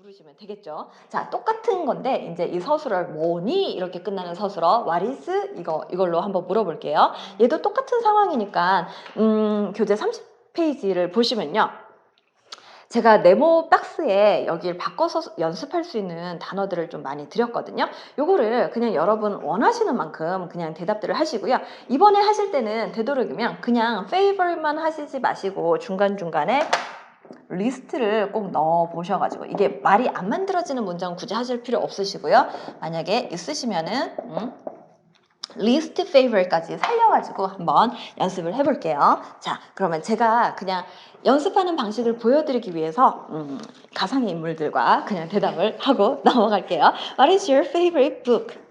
물으시면 되겠죠. 자, 똑같은 건데 이제 이 서술을 뭐니 이렇게 끝나는 서술어 is 이거 이걸로 한번 물어볼게요. 얘도 똑같은 상황이니까 음, 교재 30페이지를 보시면요. 제가 네모 박스에 여기를 바꿔서 연습할 수 있는 단어들을 좀 많이 드렸거든요. 요거를 그냥 여러분 원하시는 만큼 그냥 대답들을 하시고요. 이번에 하실 때는 되도록이면 그냥 favorite만 하시지 마시고 중간중간에 리스트를 꼭 넣어 보셔가지고 이게 말이 안 만들어지는 문장 굳이 하실 필요 없으시고요. 만약에 있으시면은 음, 리스트 favorite까지 살려가지고 한번 연습을 해볼게요. 자, 그러면 제가 그냥 연습하는 방식을 보여드리기 위해서 음, 가상의 인물들과 그냥 대답을 하고 넘어갈게요. What is your favorite book?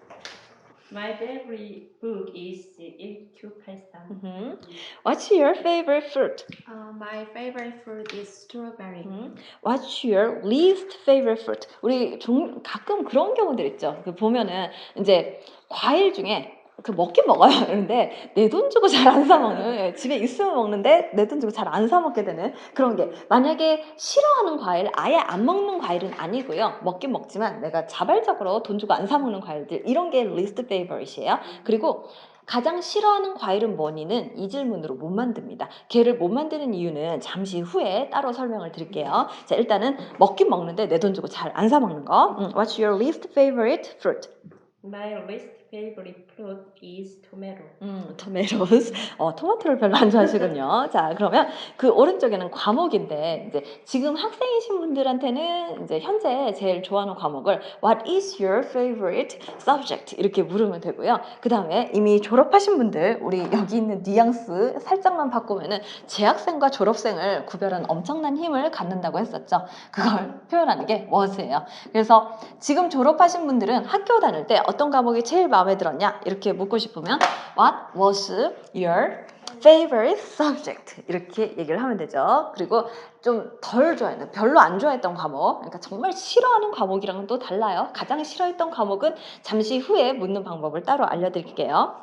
My favorite book is 1983. 음, What's your favorite fruit? Uh, my favorite fruit is strawberry. 음, What's your least favorite fruit? 우리 종, 가끔 그런 경우들 있죠. 그 보면은 이제 과일 중에 그 먹긴 먹어요. 그런데 내 돈 주고 잘 안 사 먹는 예, 집에 있으면 먹는데 내 돈 주고 잘 안 사 먹게 되는 그런 게 만약에 싫어하는 과일 아예 안 먹는 과일은 아니고요. 먹긴 먹지만 내가 자발적으로 돈 주고 안 사 먹는 과일들 이런 게 least favorite이에요. 그리고 가장 싫어하는 과일은 뭐니는 이 질문으로 못 만듭니다. 걔를 못 만드는 이유는 잠시 후에 따로 설명을 드릴게요. 자, 일단은 먹긴 먹는데 내 돈 주고 잘 안 사 먹는 거. 음, What's your least favorite fruit? My least favorite fruit is tomato. 음, 토메로스. 어, 토마토를 별로 안 좋아하시군요. 자, 그러면 그 오른쪽에는 과목인데 이제 지금 학생이신 분들한테는 이제 현재 제일 좋아하는 과목을 What is your favorite subject? 이렇게 물으면 되고요. 그 다음에 이미 졸업하신 분들 우리 여기 있는 뉘앙스 살짝만 바꾸면은 재학생과 졸업생을 구별하는 엄청난 힘을 갖는다고 했었죠. 그걸 표현하는 게 was예요. 그래서 지금 졸업하신 분들은 학교 다닐 때 어떤 과목이 제일 마음에 들었냐 이렇게 묻고 싶으면 What was your favorite subject? 이렇게 얘기를 하면 되죠. 그리고 좀 덜 좋아했는, 별로 안 좋아했던 과목, 그러니까 정말 싫어하는 과목이랑은 또 달라요. 가장 싫어했던 과목은 잠시 후에 묻는 방법을 따로 알려드릴게요.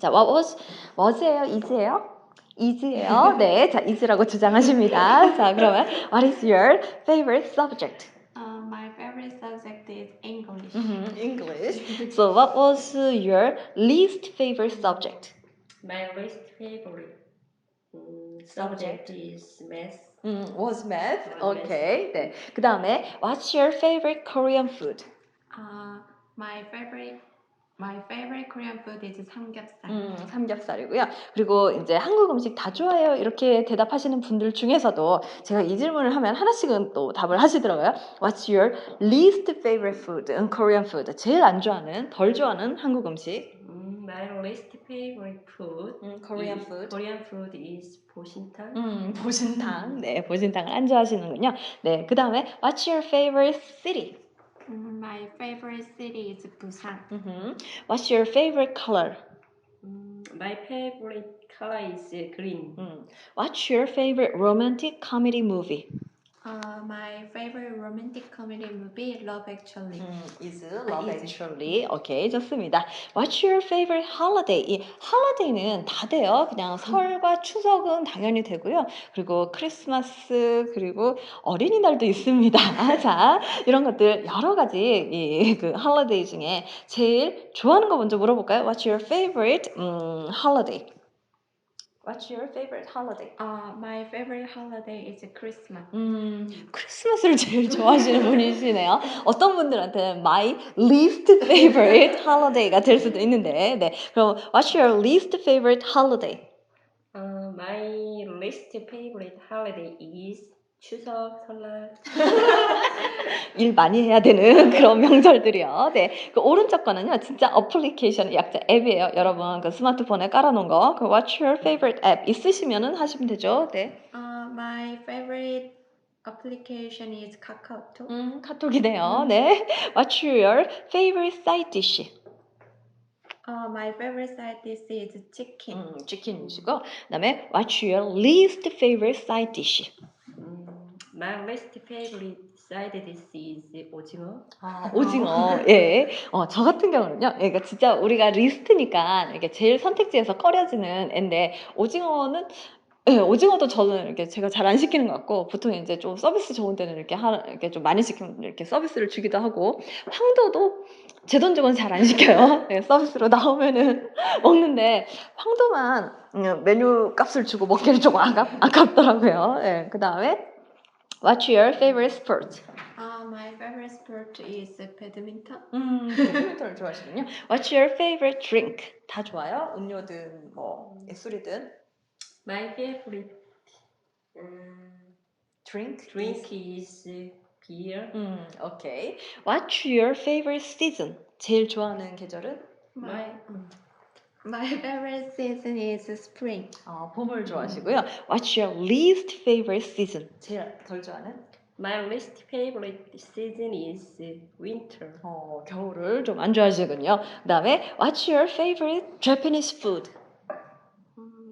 자, what was, was예요? is예요? is예요. 네, 자, is라고 주장하십니다. 자, 그러면 what is your favorite subject? So, what was your least favorite subject? My least favorite um, subject is math. 음, was math. Was Okay. 네. 그 다음에 What's your favorite Korean food? Uh, my favorite my favorite Korean food is 삼겹살. 음, 삼겹살이고요. 그리고 이제 한국 음식 다 좋아해요. 이렇게 대답하시는 분들 중에서도 제가 이 질문을 하면 하나씩은 또 답을 하시더라고요. What's your least favorite food? 음, Korean food. 제일 안 좋아하는, 덜 좋아하는 한국 음식. Um, my least favorite food. 음, Korean food. Korean food is 보신탕. 음, 보신탕. 네, 보신탕을 안 좋아하시는군요. 네, 그 다음에 What's your favorite city? My favorite city is Busan. Mm -hmm. What's your favorite color? Mm, my favorite color is green. Mm. What's your favorite romantic comedy movie? Uh, my favorite romantic comedy movie Love Actually. 음, is Love Actually. 오케이, 좋습니다. What's your favorite holiday? 이 holiday는 다 돼요. 그냥 설과 추석은 당연히 되고요. 그리고 크리스마스 그리고 어린이날도 있습니다. 자, 이런 것들 여러 가지 이그 holiday 중에 제일 좋아하는 거 먼저 물어볼까요? What's your favorite 음, holiday? What's your favorite holiday? Uh, my favorite holiday is Christmas. 음, 크리스마스를 제일 좋아하시는 분이시네요. 어떤 분들한테는 my least favorite holiday가 될 수도 있는데, 네. 그럼 what's your least favorite holiday? Uh, my least favorite holiday is 추석, 설날. 일 많이 해야 되는 그런 명절들이요. 네. 그 오른쪽 거는요, 진짜 어플리케이션 약자 앱이에요. 여러분, 그 스마트폰에 깔아놓은 거. 그 what's your favorite app 있으시면은 하시면 되죠. 네. Uh, my favorite application is KakaoTalk. 음, 카톡이네요. 네. What's your favorite side dish? Uh, my favorite side dish is chicken. 음, 치킨이시고, 그다음에 what's your least favorite side dish? My least favorite side dish is 오징어. 아, 오징어. 예. 어, 저 같은 경우는요. 그러니까 진짜 우리가 리스트니까 이게 제일 선택지에서 꺼려지는 앤데 오징어는 네, 오징어도 저는 이렇게 제가 잘 안 시키는 것 같고 보통 이제 좀 서비스 좋은 데는 이렇게 하 이렇게 좀 많이 시키면 이렇게 서비스를 주기도 하고 황도도 제 돈 주고는 잘 안 시켜요. 네, 서비스로 나오면은 먹는데 황도만 음, 메뉴 값을 주고 먹기는 조금 아깝, 아깝더라고요. 네, 그 다음에 What's your favorite sport? Uh, my favorite sport is badminton. 음, 배드민턴을 좋아하시군요. What's your favorite drink? 다 좋아요? 음료든 뭐 술이든 My favorite um, drink. drink is beer. 음, 오케이. What's your favorite season? 제일 좋아하는 계절은? My my favorite season is spring. 어, 봄을 좋아하시고요. What's your least favorite season? 제일 덜 좋아하는? My least favorite season is winter. 어, 겨울을 좀 안 좋아하시군요. 그다음에 What's your favorite Japanese food?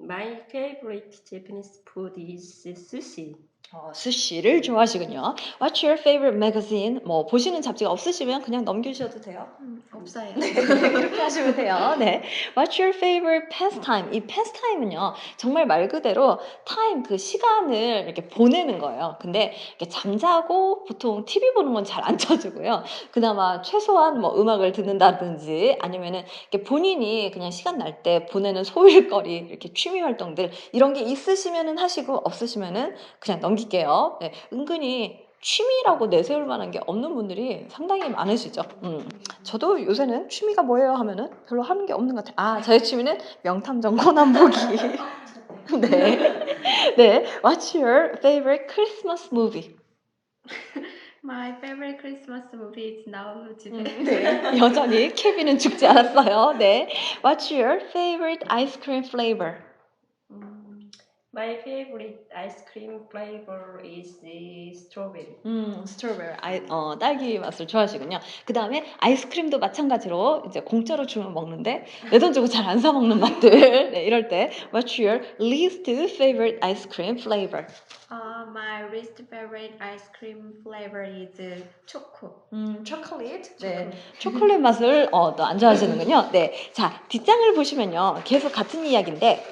My favorite Japanese food is sushi. 어, 스시를 좋아하시군요. What's your favorite magazine? 뭐 보시는 잡지가 없으시면 그냥 넘기셔도 돼요. 음, 없어요. 그렇게 하시면 돼요. 네. What's your favorite pastime? 이 pastime은요, 정말 말 그대로 time 그 시간을 이렇게 보내는 거예요. 근데 이렇게 잠자고 보통 TV 보는 건 잘 안 쳐주고요. 그나마 최소한 뭐 음악을 듣는다든지 아니면은 이렇게 본인이 그냥 시간 날 때 보내는 소일거리 이렇게 취미 활동들 이런 게 있으시면은 하시고 없으시면은 그냥 넘 길게요. 네. 은근히 취미라고 내세울 만한 게 없는 분들이 상당히 많으시죠. 음. 저도 요새는 취미가 뭐예요 하면은 별로 하는 게 없는 것 같아요. 아, 저의 취미는 명탐정 코난 보기. 네. 네. What's your favorite Christmas movie? My favorite Christmas movie is now 집에. 네. 여전히 케빈은 죽지 않았어요. 네. What's your favorite ice cream flavor? Um, my favorite ice cream flavor is the strawberry. 음, 스트로베리, 아이, 어, 딸기 맛을 좋아하시군요. 그 다음에 아이스크림도 마찬가지로 이제 공짜로 주면 먹는데 내 돈 주고 잘 안 사 먹는 맛들. 네, 이럴 때 What's your least favorite ice cream flavor? Uh, my least favorite ice cream flavor is choco. 음, 초콜릿. 네, 초콜릿 맛을 어, 또 안 좋아하시는군요. 네, 자 뒷장을 보시면요, 계속 같은 이야기인데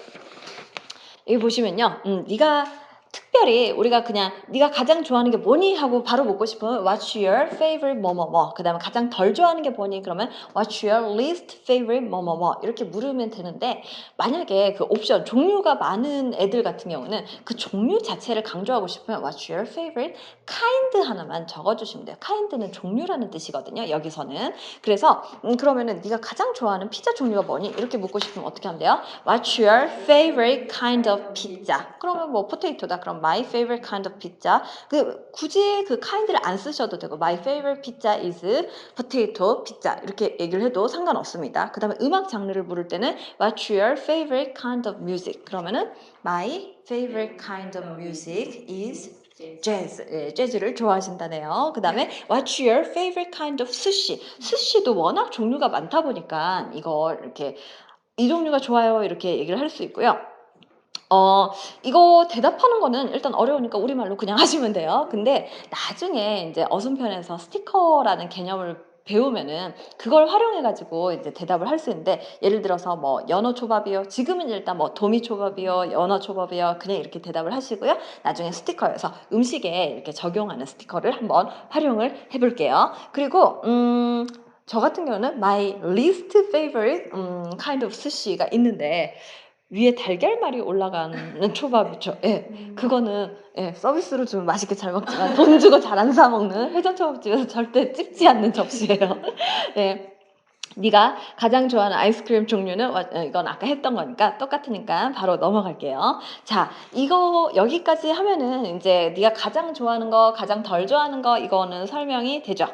여기 보시면요, 음, 네가 특별히 우리가 그냥 네가 가장 좋아하는 게 뭐니 하고 바로 묻고 싶으면 What's your favorite 뭐뭐뭐 그 다음에 가장 덜 좋아하는 게 뭐니 그러면 What's your least favorite 뭐뭐뭐 이렇게 물으면 되는데 만약에 그 옵션 종류가 많은 애들 같은 경우는 그 종류 자체를 강조하고 싶으면 What's your favorite kind 하나만 적어주시면 돼요. kind는 종류라는 뜻이거든요. 여기서는 그래서 음, 그러면은 네가 가장 좋아하는 피자 종류가 뭐니 이렇게 묻고 싶으면 어떻게 하면 돼요? What's your favorite kind of pizza? 그러면 뭐 포테이토다. 그럼 my favorite kind of pizza. 그 굳이 그 kind를 안 쓰셔도 되고 my favorite pizza is potato pizza 이렇게 얘기를 해도 상관없습니다. 그다음에 음악 장르를 물을 때는 What's your favorite kind of music? 그러면은 my favorite kind of music is 재즈, 예, 재즈를 좋아하신다네요. 그 다음에 What's your favorite kind of sushi? 스시도 워낙 종류가 많다 보니까 이거 이렇게 이 종류가 좋아요 이렇게 얘기를 할 수 있고요. 어, 이거 대답하는 거는 일단 어려우니까 우리말로 그냥 하시면 돼요. 근데 나중에 이제 어순편에서 스티커라는 개념을 배우면은 그걸 활용해가지고 이제 대답을 할 수 있는데 예를 들어서 뭐 연어 초밥이요. 지금은 일단 뭐 도미 초밥이요, 연어 초밥이요. 그냥 이렇게 대답을 하시고요. 나중에 스티커에서 음식에 이렇게 적용하는 스티커를 한번 활용을 해볼게요. 그리고 음. 저 같은 경우는 my least favorite 음, kind of 스시가 있는데 위에 달걀말이 올라가는 초밥이죠. 예. 음, 그거는 예, 서비스로 주면 맛있게 잘 먹지만 돈 주고 잘 안 사 먹는 회전 초밥집에서 절대 찝지 않는 접시예요. 네. 네가 가장 좋아하는 아이스크림 종류는 와- 어, 이건 아까 했던 거니까 똑같으니까 바로 넘어갈게요. 자, 이거 여기까지 하면은 이제 네가 가장 좋아하는 거, 가장 덜 좋아하는 거 이거는 설명이 되죠.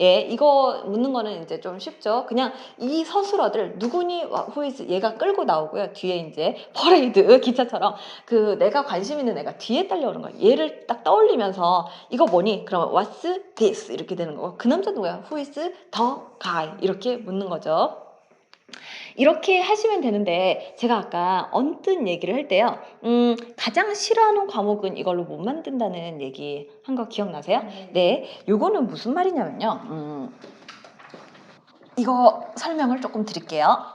예, 이거 묻는 거는 이제 좀 쉽죠. 그냥 이 서술어들 누구니 후이즈 얘가 끌고 나오고요. 뒤에 이제 퍼레이드 기차처럼 그 내가 관심 있는 애가 뒤에 딸려오는 거예요. 얘를 딱 떠올리면서 이거 뭐니? 그러면 what's this 이렇게 되는 거고 그 남자 누구야? Is the guy 이렇게 묻는 거죠. 이렇게 하시면 되는데 제가 아까 언뜻 얘기를 할 때요. 음, 가장 싫어하는 과목은 이걸로 못 만든다는 얘기 한 거 기억나세요? 네, 요거는 무슨 말이냐면요. 음, 이거 설명을 조금 드릴게요.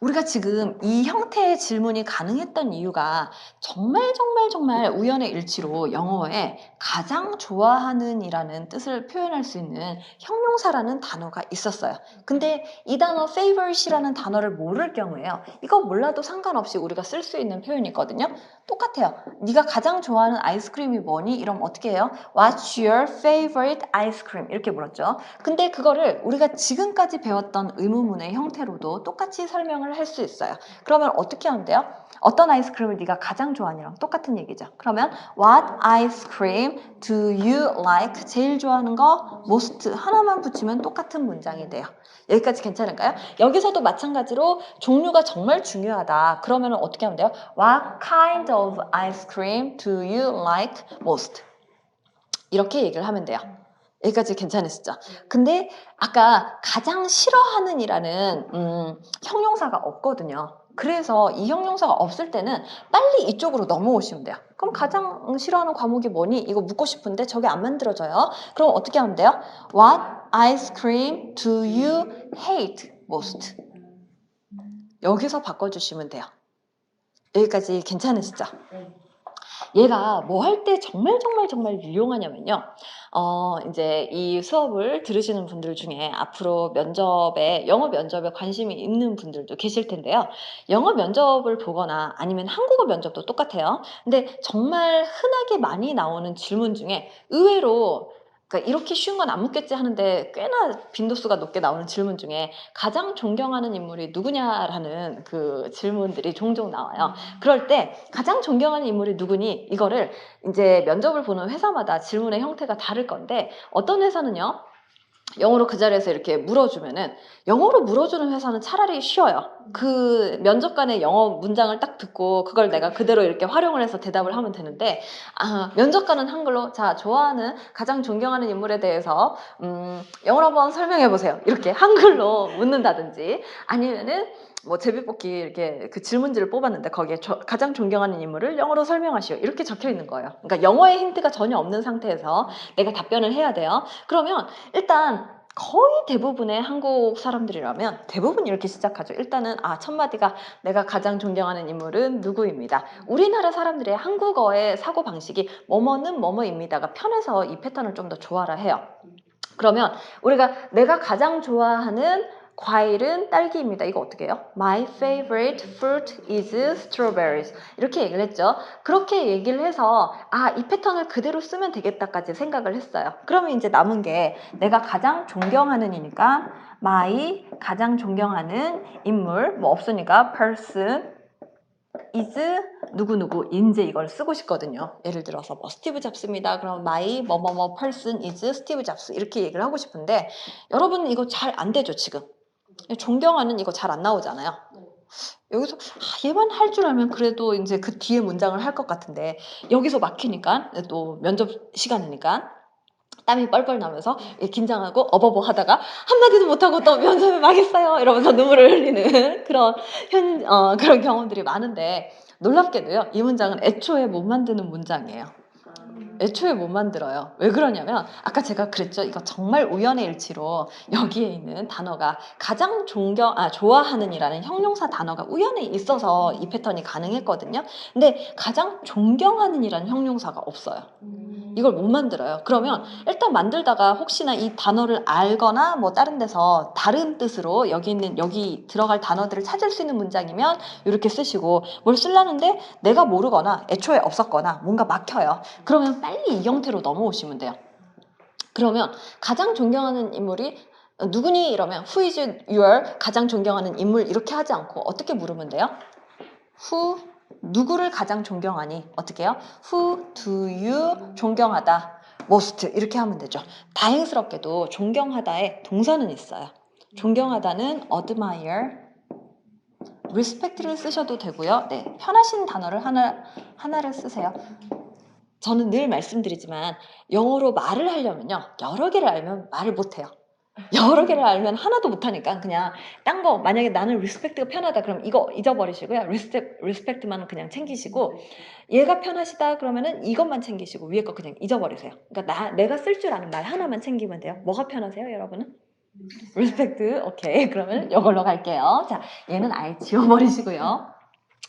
우리가 지금 이 형태의 질문이 가능했던 이유가 정말 정말 정말 우연의 일치로 영어에 가장 좋아하는 이라는 뜻을 표현할 수 있는 형용사라는 단어가 있었어요. 근데 이 단어 favorite이라는 단어를 모를 경우에요. 이거 몰라도 상관없이 우리가 쓸 수 있는 표현이거든요. 똑같아요. 네가 가장 좋아하는 아이스크림이 뭐니? 이러면 어떻게 해요? What's your favorite ice cream? 이렇게 물었죠. 근데 그거를 우리가 지금까지 배웠던 의문문의 형태로도 똑같이 설명을 할 수 있어요. 그러면 어떻게 하면 돼요? 어떤 아이스크림을 네가 가장 좋아하니랑 똑같은 얘기죠. 그러면 What ice cream do you like? 제일 좋아하는 거 most 하나만 붙이면 똑같은 문장이 돼요. 여기까지 괜찮을까요? 여기서도 마찬가지로 종류가 정말 중요하다. 그러면 어떻게 하면 돼요? What kind of ice cream do you like most? 이렇게 얘기를 하면 돼요. 여기까지 괜찮으시죠? 근데 아까 가장 싫어하는 이라는 음, 형용사가 없거든요. 그래서 이 형용사가 없을 때는 빨리 이쪽으로 넘어오시면 돼요. 그럼 가장 싫어하는 과목이 뭐니? 이거 묻고 싶은데 저게 안 만들어져요. 그럼 어떻게 하면 돼요? What ice cream do you hate most? 여기서 바꿔주시면 돼요. 여기까지 괜찮으시죠? 네. 얘가 뭐 할 때 정말 정말 정말 유용하냐면요. 어, 이제 이 수업을 들으시는 분들 중에 앞으로 면접에, 영어 면접에 관심이 있는 분들도 계실 텐데요. 영어 면접을 보거나 아니면 한국어 면접도 똑같아요. 근데 정말 흔하게 많이 나오는 질문 중에 의외로 그러니까 이렇게 쉬운 건 안 묻겠지 하는데 꽤나 빈도수가 높게 나오는 질문 중에 가장 존경하는 인물이 누구냐라는 그 질문들이 종종 나와요. 그럴 때 가장 존경하는 인물이 누구니? 이거를 이제 면접을 보는 회사마다 질문의 형태가 다를 건데 어떤 회사는요. 영어로 그 자리에서 이렇게 물어주면은 영어로 물어주는 회사는 차라리 쉬워요. 그 면접관의 영어 문장을 딱 듣고 그걸 내가 그대로 이렇게 활용을 해서 대답을 하면 되는데 아, 면접관은 한글로 자 좋아하는 가장 존경하는 인물에 대해서 음, 영어로 한번 설명해 보세요. 이렇게 한글로 묻는다든지 아니면은 뭐 제비뽑기 이렇게 그 질문지를 뽑았는데 거기에 저- 가장 존경하는 인물을 영어로 설명하시오 이렇게 적혀 있는 거예요. 그러니까 영어의 힌트가 전혀 없는 상태에서 내가 답변을 해야 돼요. 그러면 일단 거의 대부분의 한국 사람들이라면 대부분 이렇게 시작하죠. 일단은 아 첫 마디가 내가 가장 존경하는 인물은 누구입니다. 우리나라 사람들의 한국어의 사고 방식이 뭐뭐는 뭐뭐입니다가 편해서 이 패턴을 좀 더 좋아라 해요. 그러면 우리가 내가 가장 좋아하는 과일은 딸기입니다. 이거 어떻게 해요? My favorite fruit is strawberries. 이렇게 얘기를 했죠. 그렇게 얘기를 해서 아, 이 패턴을 그대로 쓰면 되겠다까지 생각을 했어요. 그러면 이제 남은 게 내가 가장 존경하는 이니까 my 가장 존경하는 인물 뭐 없으니까 person is 누구누구 인제 이걸 쓰고 싶거든요. 예를 들어서 뭐 스티브 잡스입니다. 그럼 my 뭐뭐뭐 person is 스티브 잡스 이렇게 얘기를 하고 싶은데 여러분 이거 잘 안 되죠 지금. 존경하는 이거 잘 안 나오잖아요. 여기서 아, 얘만 할 줄 알면 그래도 이제 그 뒤에 문장을 할 것 같은데 여기서 막히니까 또 면접 시간이니까 땀이 뻘뻘 나면서 긴장하고 어버버 하다가 한마디도 못하고 또 면접에 망했어요. 이러면서 눈물을 흘리는 그런 현, 어, 그런 경험들이 많은데 놀랍게도요 이 문장은 애초에 못 만드는 문장이에요 애초에 못 만들어요. 왜 그러냐면 아까 제가 그랬죠. 이거 정말 우연의 일치로 여기에 있는 단어가 가장 존경 아 좋아하는이라는 형용사 단어가 우연에 있어서 이 패턴이 가능했거든요. 근데 가장 존경하는이라는 형용사가 없어요. 이걸 못 만들어요. 그러면 일단 만들다가 혹시나 이 단어를 알거나 뭐 다른 데서 다른 뜻으로 여기 있는 여기 들어갈 단어들을 찾을 수 있는 문장이면 이렇게 쓰시고 뭘 쓰려는데 내가 모르거나 애초에 없었거나 뭔가 막혀요. 그러면 빨리 이 형태로 넘어오시면 돼요. 그러면 가장 존경하는 인물이 누구니 이러면 who is your 가장 존경하는 인물 이렇게 하지 않고 어떻게 물으면 돼요? who 누구를 가장 존경하니 어떻게 해요? Who do you 존경하다 most 이렇게 하면 되죠. 다행스럽게도 존경하다에 동사는 있어요. 존경하다는 admire, respect를 쓰셔도 되고요. 네, 편하신 단어를 하나 하나를 쓰세요. 저는 늘 말씀드리지만 영어로 말을 하려면요 여러 개를 알면 말을 못해요. 여러 개를 알면 하나도 못하니까 그냥 딴 거 만약에 나는 리스펙트가 편하다 그럼 이거 잊어버리시고요 리스펙, 리스펙트만 그냥 챙기시고 얘가 편하시다 그러면은 이것만 챙기시고 위에 거 그냥 잊어버리세요 그러니까 나, 내가 쓸 줄 아는 말 하나만 챙기면 돼요 뭐가 편하세요 여러분은? respect. 오케이. 그러면 이걸로 갈게요. 자, 얘는 아예 지워버리시고요.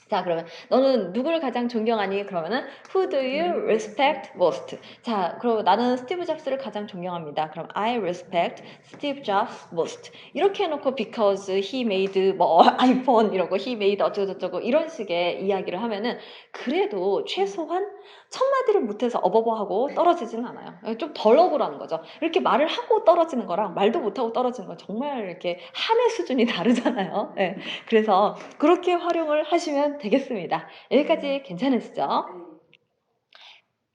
자, 그러면 너는 누구를 가장 존경하니? 그러면은 who do you respect most? 자, 그럼 나는 스티브 잡스를 가장 존경합니다. 그럼 I respect Steve Jobs most. 이렇게 해놓고 because he made 뭐 아이폰 이러고 he made 어쩌고저쩌고 이런 식의 이야기를 하면은 그래도 최소한 첫 마디를 못해서 어버버하고 떨어지지는 않아요. 좀 덜 억울한 거죠. 이렇게 말을 하고 떨어지는 거랑 말도 못하고 떨어지는 건 정말 이렇게 한의 수준이 다르잖아요. 예. 그래서 그렇게 활용을 하시면 되겠습니다. 여기까지 괜찮으시죠?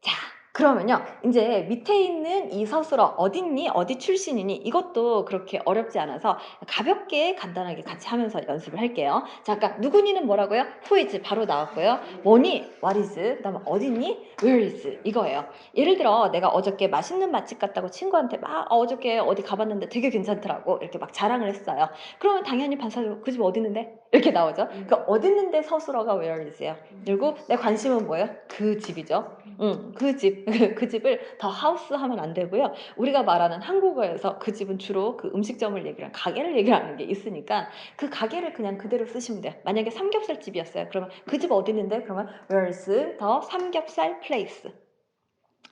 자, 그러면요. 이제 밑에 있는 이 서술어 어딨니? 어디 출신이니? 이것도 그렇게 어렵지 않아서 가볍게 간단하게 같이 하면서 연습을 할게요. 자, 아까 누구니는 뭐라고요? who is 바로 나왔고요. 뭐니? what is? 그다음에 어딨니? where is? 이거예요. 예를 들어 내가 어저께 맛있는 맛집 갔다고 친구한테 막 어, 어저께 어디 가봤는데 되게 괜찮더라고 이렇게 막 자랑을 했어요. 그러면 당연히 반사적으로 그 집 어디 있는데? 이렇게 나오죠. 그 어디 있는데 서술어가 where is예요. 그리고 내 관심은 뭐예요? 그 집이죠. 응, 그 집. 그 집을 더 하우스 하면 안 되고요. 우리가 말하는 한국어에서 그 집은 주로 그 음식점을 얘기를, 가게를 얘기하는 게 있으니까 그 가게를 그냥 그대로 쓰시면 돼요. 만약에 삼겹살 집이었어요. 그러면 그 집 어디 있는데? 그러면 where's the 삼겹살 place?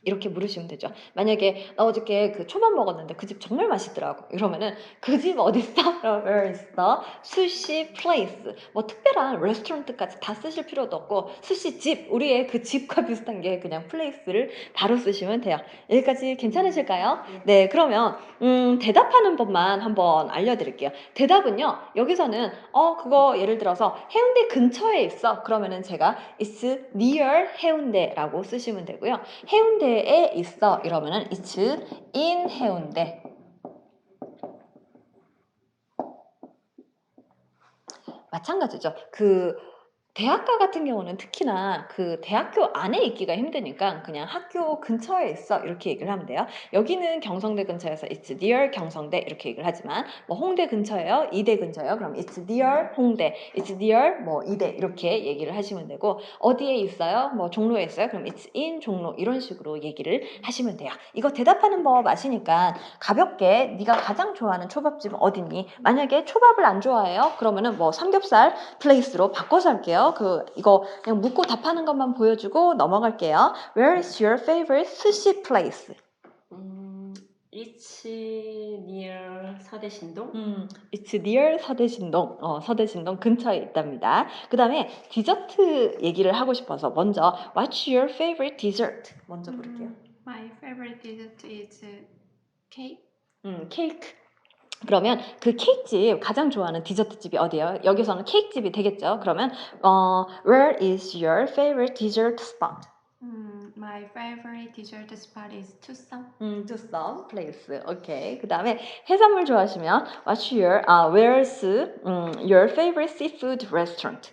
이렇게 물으시면 되죠. 만약에 나 어저께 그 초밥 먹었는데 그 집 정말 맛있더라고. 이러면은 그 집 어디 있어? 그럼 Where is the sushi place? 뭐 특별한 레스토랑트까지 다 쓰실 필요도 없고 스시 집 우리의 그 집과 비슷한 게 그냥 place를 바로 쓰시면 돼요. 여기까지 괜찮으실까요? 네, 그러면 음, 대답하는 법만 한번 알려드릴게요. 대답은요. 여기서는 어 그거 예를 들어서 해운대 근처에 있어. 그러면은 제가 it's near 해운대라고 쓰시면 되고요. 해운대 에 있어 이러면은 it's in 해운대. 마찬가지죠. 그 대학가 같은 경우는 특히나 그 대학교 안에 있기가 힘드니까 그냥 학교 근처에 있어 이렇게 얘기를 하면 돼요. 여기는 경성대 근처에서 it's near 경성대 이렇게 얘기를 하지만 뭐 홍대 근처예요, 이대 근처예요. 그럼 it's near 홍대, it's near 뭐 이대 이렇게 얘기를 하시면 되고 어디에 있어요? 뭐 종로에 있어요. 그럼 it's in 종로 이런 식으로 얘기를 하시면 돼요. 이거 대답하는 법 아시니까 가볍게 네가 가장 좋아하는 초밥집은 어디니? 만약에 초밥을 안 좋아해요? 그러면은 뭐 삼겹살 플레이스로 바꿔서 할게 요. 그 이거 그냥 묻고 답하는 것만 보여주고 넘어갈게요. Where is your favorite sushi place? 음, it's near 서대신동. 음, it's near 서대신동. 어, 서대신동 근처에 있답니다. 그 다음에 디저트 얘기를 하고 싶어서 먼저 What's your favorite dessert? 먼저 부를게요. 음, My favorite dessert is uh, cake. 음, 케이크. 그러면 그 케이크집 가장 좋아하는 디저트 집이 어디예요? 여기서는 케이크집이 되겠죠. 그러면 어, Where is your favorite dessert spot? 음, my favorite dessert spot is Tucson. 음, some place. 오케이. 그 다음에 해산물 좋아하시면 What's your, 아, where's 음, your favorite seafood restaurant?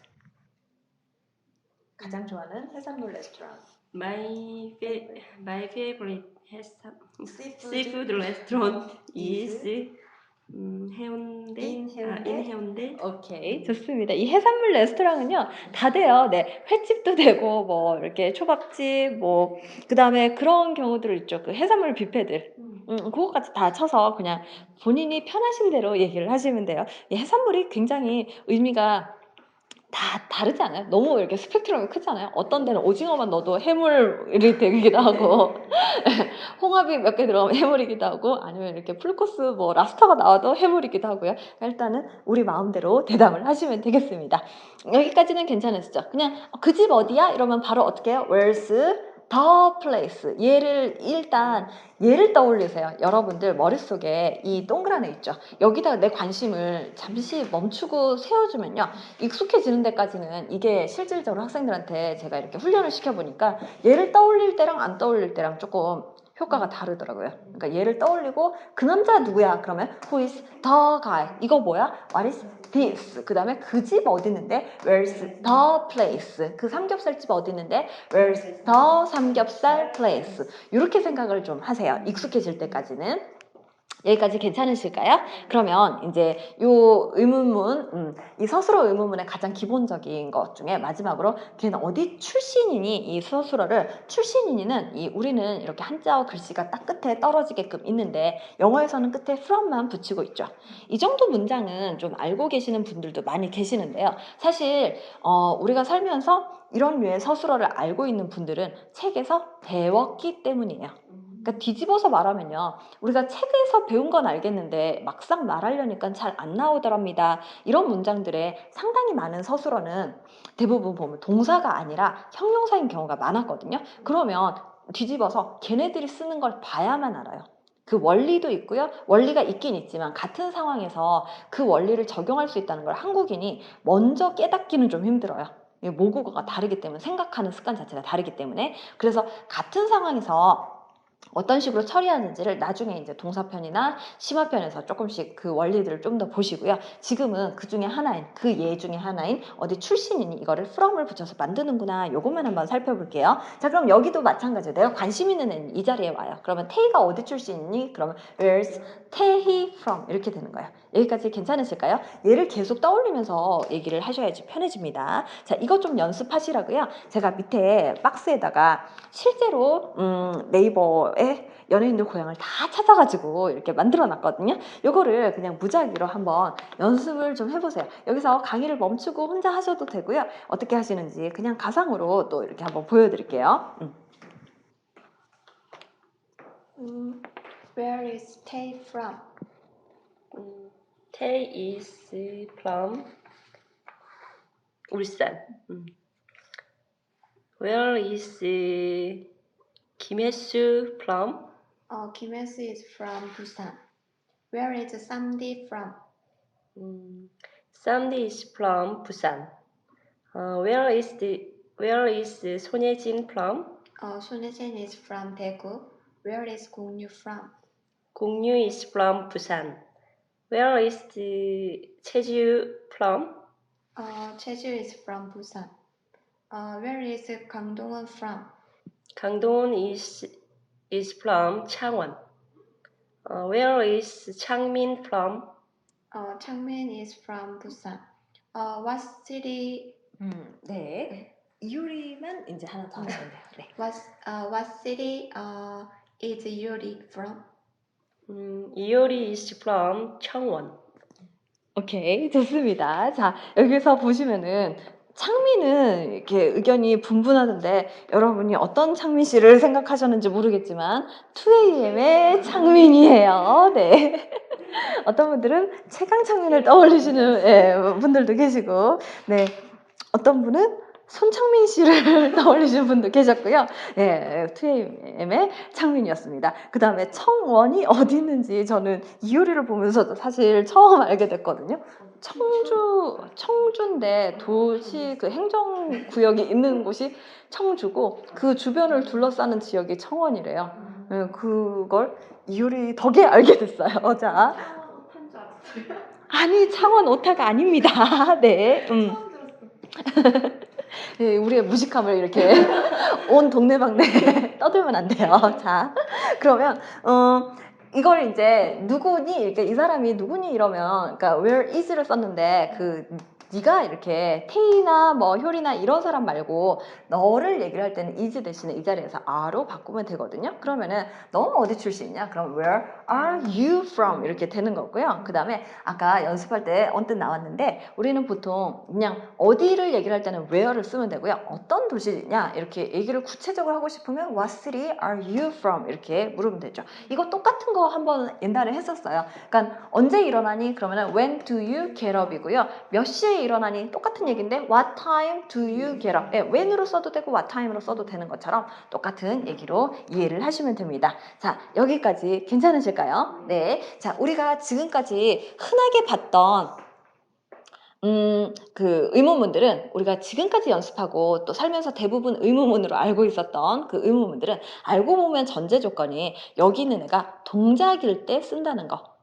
가장 좋아하는 해산물 레스토랑. My fa- my favorite 해삼 Seafood. seafood restaurant is 음, 해운대. 아, 해운대? in 해운대. 오케이, 좋습니다. 이 해산물 레스토랑은요, 다 돼요. 네, 횟집도 되고, 뭐, 이렇게 초밥집, 뭐, 그 다음에 그런 경우들 있죠. 그 해산물 뷔페들. 음. 음, 그거까지 다 쳐서 그냥 본인이 편하신 대로 얘기를 하시면 돼요. 이 해산물이 굉장히 의미가 다 다르지 않아요? 너무 이렇게 스펙트럼이 크잖아요. 어떤 데는 오징어만 넣어도 해물이 되기도 하고, 홍합이 몇 개 들어가면 해물이기도 하고, 아니면 이렇게 풀코스 뭐 랍스터가 나와도 해물이기도 하고요. 일단은 우리 마음대로 대답을 하시면 되겠습니다. 여기까지는 괜찮으시죠? 그냥 그 집 어디야? 이러면 바로 어떻게 해요? Where's the place? 얘를 일단 얘를 떠올리세요. 여러분들 머릿속에 이 동그란 애 있죠. 여기다가 내 관심을 잠시 멈추고 세워주면요. 익숙해지는 데까지는 이게 실질적으로 학생들한테 제가 이렇게 훈련을 시켜보니까 얘를 떠올릴 때랑 안 떠올릴 때랑 조금 효과가 다르더라고요. 그러니까 얘를 떠올리고 그 남자 누구야? 그러면 who is the guy? 이거 뭐야? what is this? 그 다음에 그 집 어디 있는데? where's the place? 그 삼겹살집 어디 있는데? where's the 삼겹살 place? 이렇게 생각을 좀 하세요. 익숙해질 때까지는. 여기까지 괜찮으실까요? 그러면 이제 요 의문문, 음, 이 서술어 의문문의 가장 기본적인 것 중에 마지막으로 걔는 어디 출신이니 이 서술어를 출신이니는 이 우리는 이렇게 한자어 글씨가 딱 끝에 떨어지게끔 있는데 영어에서는 끝에 from만 붙이고 있죠. 이 정도 문장은 좀 알고 계시는 분들도 많이 계시는데요. 사실 어, 우리가 살면서 이런 류의 서술어를 알고 있는 분들은 책에서 배웠기 때문이에요. 그러니까 뒤집어서 말하면요. 우리가 책에서 배운 건 알겠는데 막상 말하려니까 잘 안 나오더랍니다. 이런 문장들의 상당히 많은 서술어는 대부분 보면 동사가 아니라 형용사인 경우가 많았거든요. 그러면 뒤집어서 걔네들이 쓰는 걸 봐야만 알아요. 그 원리도 있고요. 원리가 있긴 있지만 같은 상황에서 그 원리를 적용할 수 있다는 걸 한국인이 먼저 깨닫기는 좀 힘들어요. 이 모국어가 다르기 때문에 생각하는 습관 자체가 다르기 때문에. 그래서 같은 상황에서 어떤 식으로 처리하는지를 나중에 이제 동사편이나 심화편에서 조금씩 그 원리들을 좀 더 보시고요. 지금은 그 중에 하나인 그 예 중에 하나인 어디 출신이니 이거를 from을 붙여서 만드는구나. 요것만 한번 살펴볼게요. 자 그럼 여기도 마찬가지예요. 내가 관심 있는 이 자리에 와요. 그러면 태희가 어디 출신이니? 그러면 where's 태희 from 이렇게 되는 거예요. 여기까지 괜찮으실까요? 얘를 계속 떠올리면서 얘기를 하셔야지 편해집니다. 자 이것 좀 연습하시라고요. 제가 밑에 박스에다가 실제로 음, 네이버 에 연예인들 고향을 다 찾아가지고 이렇게 만들어 놨거든요. 요거를 그냥 무작위로 한번 연습을 좀 해보세요. 여기서 강의를 멈추고 혼자 하셔도 되고요. 어떻게 하시는지 그냥 가상으로 또 이렇게 한번 보여드릴게요. 음. 음, Where is Tay from? 음, Tay is from 울산. 음. Where is 김혜수 from? 어, 김혜수 is from Busan. Where is Samdi from? 음, Sandy is from 부산. 어, where is the Where is 손예진 from? 어, 손혜진 is from Daegu. Where is 공유 from? 공유 is from 부산. Where is the 채주 from? 어, 제주 is from Busan. 어, where is 강동원 from? 강동원 is is from 창원. 어, where is 창민 from? 어, 창민 is from Busan. 어, what city 음, 네. 이유리만 이제 하나 더 하시면 돼요. 네. what uh, what city uh, is Yuri from? 음, 이효리 is from 청원. 오케이, 좋습니다. 자, 여기서 보시면은 창민은 이렇게 의견이 분분하던데 여러분이 어떤 창민 씨를 생각하셨는지 모르겠지만 2AM의 창민이에요. 네. 어떤 분들은 최강 창민을 떠올리시는 예, 분들도 계시고, 네. 어떤 분은 손창민 씨를 떠올리시는 분도 계셨고요. 예, 2AM의 창민이었습니다. 그 다음에 청원이 어디 있는지 저는 이효리를 보면서 사실 처음 알게 됐거든요. 청주, 청주인데 도시 그 행정 구역이 있는 곳이 청주고 그 주변을 둘러싸는 지역이 청원이래요. 예, 그걸 이효리 덕에 알게 됐어요. 자, 한줄 알았어요. 아니 창원 오타가 아닙니다. 네. 음. 예, 우리의 무식함을 이렇게 온 동네방네 떠들면 안 돼요. 자, 그러면 어 이걸 이제 누구니 이렇게 이 사람이 누구니 이러면 그러니까 where is를 썼는데 그 네가 이렇게 태이나 뭐 효리나 이런 사람 말고 너를 얘기를 할 때는 is 대신에 이 자리에서 are로 바꾸면 되거든요. 그러면은 너 어디 출신이냐? 그럼 where are you from 이렇게 되는 거고요. 그 다음에 아까 연습할 때 언뜻 나왔는데 우리는 보통 그냥 어디를 얘기를 할 때는 where를 쓰면 되고요. 어떤 도시냐 이렇게 얘기를 구체적으로 하고 싶으면 what city are you from 이렇게 물으면 되죠. 이거 똑같은 거 한번 옛날에 했었어요. 그러니까 언제 일어나니? 그러면은 when do you get up이고요. 몇 시에 일어나니? 똑같은 얘기인데 what time do you get up? 예, when으로 써도 되고 what time으로 써도 되는 것처럼 똑같은 얘기로 이해를 하시면 됩니다. 자, 여기까지 괜찮으실까요? 네. 자, 우리가 지금까지 흔하게 봤던 음, 그 의문문들은 우리가 지금까지 연습하고 또 살면서 대부분 의문문으로 알고 있었던 그 의문문들은 알고 보면 전제 조건이 여기 있는 애가 동작일 때 쓴다는 거.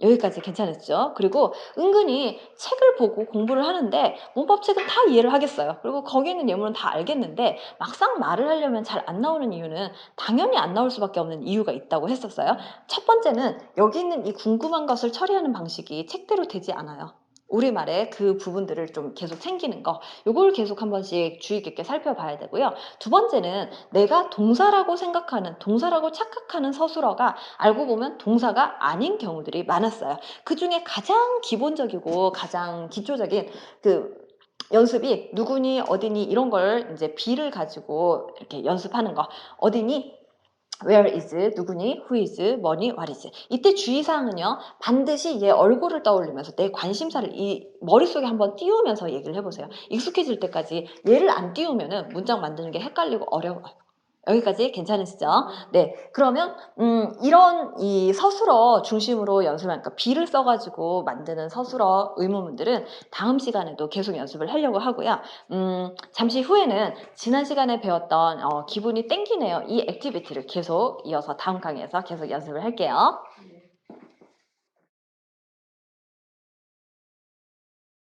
여기까지 괜찮았죠? 그리고 은근히 책을 보고 공부를 하는데 문법책은 다 이해를 하겠어요. 그리고 거기 있는 예문은 다 알겠는데 막상 말을 하려면 잘 안 나오는 이유는 당연히 안 나올 수밖에 없는 이유가 있다고 했었어요. 첫 번째는 여기 있는 이 궁금한 것을 처리하는 방식이 책대로 되지 않아요. 우리말의 그 부분들을 좀 계속 챙기는 거, 요걸 계속 한 번씩 주의 깊게 살펴봐야 되고요. 두 번째는 내가 동사라고 생각하는, 동사라고 착각하는 서술어가 알고 보면 동사가 아닌 경우들이 많았어요. 그 중에 가장 기본적이고 가장 기초적인 그 연습이 누구니, 어디니 이런 걸 이제 비를 가지고 이렇게 연습하는 거. 어디니, where is, 누구니, who is, 뭐니, what is. 이때 주의사항은요, 반드시 얘 얼굴을 떠올리면서 내 관심사를 이 머릿속에 한번 띄우면서 얘기를 해보세요. 익숙해질 때까지 얘를 안 띄우면은 문장 만드는 게 헷갈리고 어려워요. 여기까지 괜찮으시죠? 네. 그러면, 음, 이런 이 서술어 중심으로 연습하니까 비를 써가지고 만드는 서술어 의문문들은 다음 시간에도 계속 연습을 하려고 하고요. 음, 잠시 후에는 지난 시간에 배웠던 어, 기분이 땡기네요. 이 액티비티를 계속 이어서 다음 강의에서 계속 연습을 할게요. 네.